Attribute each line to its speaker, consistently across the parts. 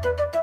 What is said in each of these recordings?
Speaker 1: Thank you.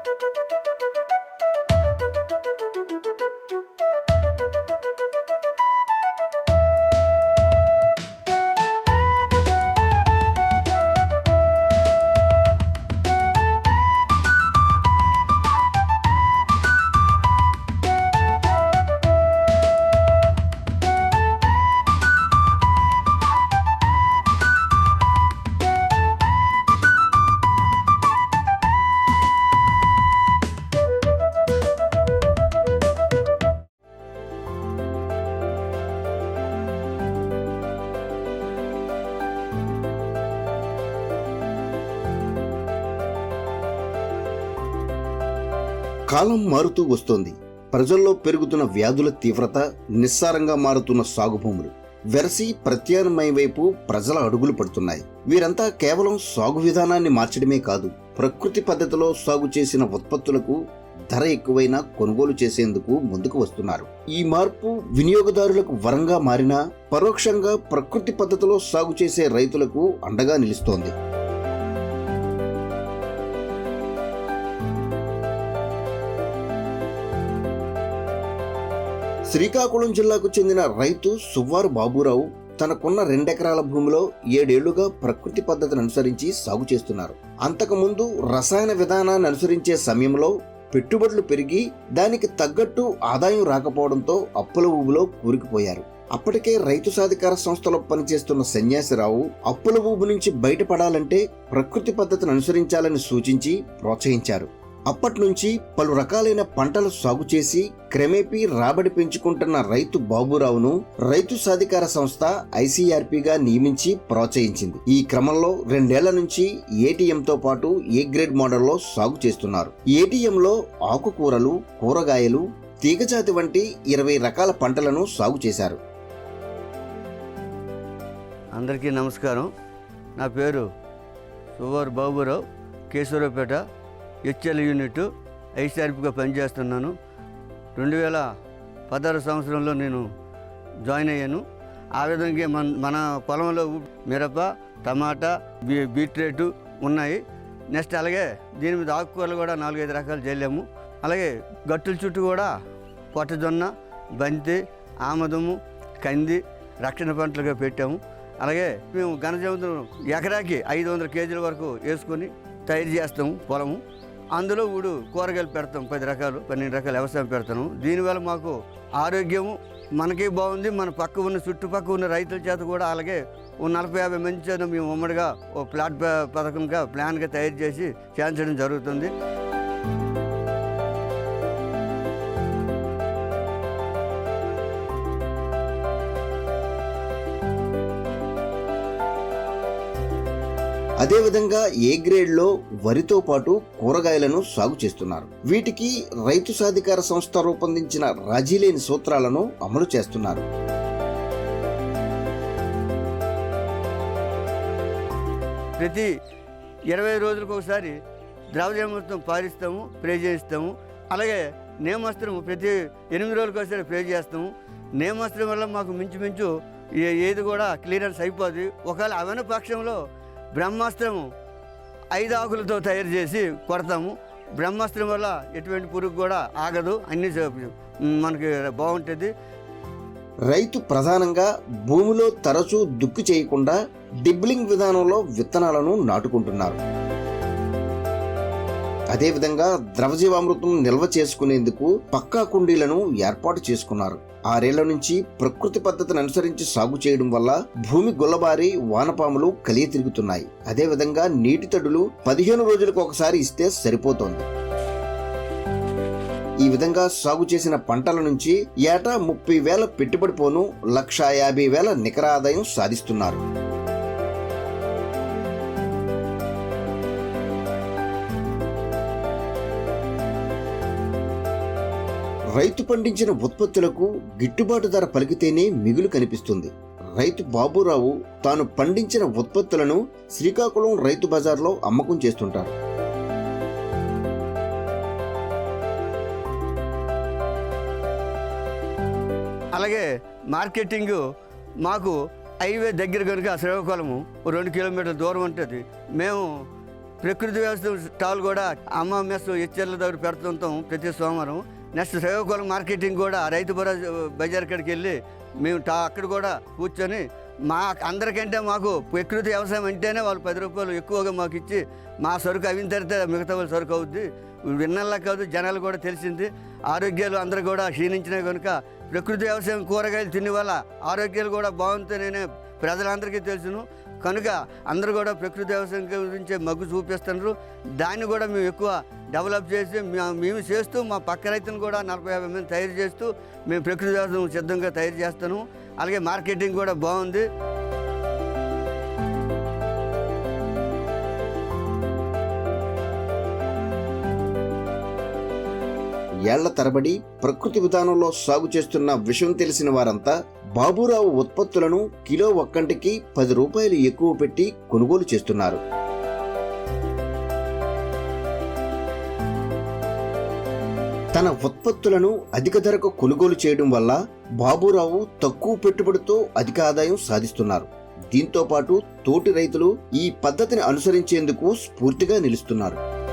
Speaker 1: కాలం మారుతూ వస్తోంది. ప్రజల్లో పెరుగుతున్న వ్యాధుల తీవ్రత నిస్సారంగా మారుతున్న సాగు భూములు వెరసి ప్రత్యామ్నాయ వైపు ప్రజల అడుగులు పడుతున్నాయి. వీరంతా కేవలం సాగు విధానాన్ని మార్చడమే కాదు ప్రకృతి పద్ధతిలో సాగు చేసిన ఉత్పత్తులకు ధర ఎక్కువైనా కొనుగోలు చేసేందుకు ముందుకు వస్తున్నారు. ఈ మార్పు వినియోగదారులకు వరంగా మారినా పరోక్షంగా ప్రకృతి పద్ధతిలో సాగు చేసే రైతులకు అండగా నిలుస్తోంది. శ్రీకాకుళం జిల్లాకు చెందిన రైతు సువ్వారు బాబురావు తనకున్న రెండెకరాల భూమిలో ఏడేళ్ళుగా ప్రకృతి పద్ధతిని అనుసరించి సాగు చేస్తున్నారు. అంతకుముందు రసాయన విధానాన్ని అనుసరించే సమయంలో పెట్టుబడులు పెరిగి దానికి తగ్గట్టు ఆదాయం రాకపోవడంతో అప్పుల ఊబులో కూరుకుపోయారు. అప్పటికే రైతు సాధికార సంస్థలో పనిచేస్తున్న సన్యాసిరావు అప్పుల ఊబు నుంచి బయటపడాలంటే ప్రకృతి పద్ధతిని అనుసరించాలని సూచించి ప్రోత్సహించారు. అప్పటి నుంచి పలు రకాలైన పంటలు సాగు చేసి క్రమేపీ రాబడి పెంచుకుంటున్న రైతు బాబురావును రైతు సాధికార సంస్థ ఐసీఆర్పీగా నియమించి ప్రోత్సహించింది. ఈ క్రమంలో రెండేళ్ళ నుంచి ఏటీఎంతో పాటు ఏ గ్రేడ్ మోడల్లో సాగు చేస్తున్నారు. ఏటీఎంలో ఆకుకూరలు కూరగాయలు తీగజాతి వంటి ఇరవై రకాల పంటలను సాగు చేశారు.
Speaker 2: అందరికీ నమస్కారం. నా పేరు సువారు Baburao Keshavaraopet H L unit ఐసీఆర్పీగా పనిచేస్తున్నాను. రెండు వేల పదహారు సంవత్సరంలో నేను జాయిన్ అయ్యాను. ఆ విధంగా మన మన పొలంలో మిరప టమాటా బీ బీట్రేటు ఉన్నాయి. నెక్స్ట్ అలాగే దీని మీద ఆకుకూరలు కూడా నాలుగైదు రకాలు చల్లాము అలాగే గట్టుల చుట్టూ కూడా పొట్టజొన్న బంతి ఆమదము కంది రక్షణ పంటలుగా పెట్టాము. అలాగే మేము ఘనజముద్రం ఎకరాకి ఐదు వందల కేజీల వరకు వేసుకొని తయారు చేస్తాము పొలము. అందులో ఊడు కూరగాయలు పెడతాం పది రకాలు పన్నెండు రకాల వ్యవసాయం పెడతాను. దీనివల్ల మాకు ఆరోగ్యము మనకి బాగుంది మన పక్క ఉన్న చుట్టుపక్క ఉన్న రైతుల చేత కూడా అలాగే ఓ నలభై యాభై మంది చేత మేము ఉమ్మడిగా ఓ ప్లాట్ పథకంగా ప్లాన్గా తయారు చేసి చేయించడం జరుగుతుంది.
Speaker 1: అదేవిధంగా ఏ గ్రేడ్లో వరితో పాటు కూరగాయలను సాగు చేస్తున్నారు? వీటికి రైతు సాధికార సంస్థ రూపొందించిన రాజీలేని సూత్రాలను అమలు చేస్తున్నారు.
Speaker 2: ప్రతి ఇరవై రోజులకు ఒకసారి ద్రవజమృతం పారిస్తాము ప్రే చేయిస్తాము. అలాగే నేమస్త్రం ప్రతి ఎనిమిది రోజులకు ఒకసారి ప్రే చేస్తాము. నేమస్త్రం వల్ల మాకు మించుమించు ఏ- ఏది కూడా క్లియరెన్స్ అయిపోదు ఒకవేళ అవన పక్షంలో బ్రహ్మాస్త్రం ఐదు ఆకులతో తయారు చేసి కొడతాము. బ్రహ్మాస్త్రం వల్ల ఎటువంటి పురుగు కూడా ఆగదు. అన్ని మనకి బాగుంటుంది.
Speaker 1: రైతు ప్రధానంగా భూమిలో తరచూ దుక్కు చేయకుండా డిబ్లింగ్ విధానంలో విత్తనాలను నాటుకుంటున్నారు. అదేవిధంగా ద్రవజీవామృతం నిల్వ చేసుకునేందుకు పక్కా కుండీలను ఏర్పాటు చేసుకున్నారు. ఆరేళ్ళ నుంచి ప్రకృతి పద్ధతిని అనుసరించి సాగు చేయడం వల్ల భూమి గుల్లబారి వానపాములు కలియ తిరుగుతున్నాయి. అదేవిధంగా నీటి తడులు పదిహేను రోజులకు ఒకసారి ఇస్తే సరిపోతోంది. ఈ విధంగా సాగు చేసిన పంటల నుంచి ఏటా ముప్పై వేల పెట్టుబడి పోను లక్షా యాభై వేల నికర ఆదాయం సాధిస్తున్నారు. రైతు పండించిన ఉత్పత్తులకు గిట్టుబాటు ధర పలికితేనే మిగులు కనిపిస్తుంది. రైతు బాబురావు తాను పండించిన ఉత్పత్తులను శ్రీకాకుళం రైతు బజార్లో అమ్మకం చేస్తుంటారు.
Speaker 2: అలాగే మార్కెటింగ్ మాకు హైవే దగ్గర కనుక శ్రీకాకుళము రెండు కిలోమీటర్ల దూరం ఉంటుంది. మేము ప్రకృతి వ్యవస్థ స్టాల్ కూడా అమ్మ మెస్ ఇచ్చర్ల దగ్గర పెడుతుంటాం ప్రతి సోమవారం. నెక్స్ట్ శ్రీకాకుళం మార్కెటింగ్ కూడా రైతు భరోసా బజార్ కాడికి వెళ్ళి మేము టా అక్కడ కూడా కూర్చొని మా అందరికంటే మాకు ప్రకృతి వ్యవసాయం అంటేనే వాళ్ళు పది రూపాయలు ఎక్కువగా మాకు ఇచ్చి మా సరుకు అవిన తరితే మిగతా వాళ్ళ సరుకు అవుద్ది. విన్నల్లా కాదు జనాలు కూడా తెలిసింది. ఆరోగ్యాలు అందరూ కూడా క్షీణించినాయి కనుక ప్రకృతి వ్యవసాయం కూరగాయలు తినే వల్ల ఆరోగ్యాలు కూడా బాగుంటాయనే ప్రజలందరికీ తెలుసును. కనుక అందరూ కూడా ప్రకృతి వ్యవసాయం గురించి మగ్గు చూపిస్తున్నారు దాన్ని కూడా మేము ఎక్కువ డెవలప్ చేసి మేము చేస్తూ మా పక్క రైతులను కూడా నలభై యాభై మంది తయారు చేస్తూ మేము ప్రకృతి వ్యవసాయం సిద్ధంగా తయారు చేస్తాను అలాగే మార్కెటింగ్ కూడా బాగుంది.
Speaker 1: ఏళ్ళ తరబడి ప్రకృతి విధానంలో సాగు చేస్తున్న విషయం తెలిసిన వారంతా బాబురావు ఉత్పత్తులను కిలో ఒక్కంటికి పది రూపాయలు ఎక్కువ పెట్టి కొనుగోలు చేస్తున్నారు. తన ఉత్పత్తులను అధిక ధరకు కొనుగోలు చేయడం వల్ల బాబురావు తక్కువ పెట్టుబడితో అధిక ఆదాయం సాధిస్తున్నారు. దీంతో పాటు తోటి రైతులు ఈ పద్ధతిని అనుసరించేందుకు స్ఫూర్తిగా నిలుస్తున్నారు.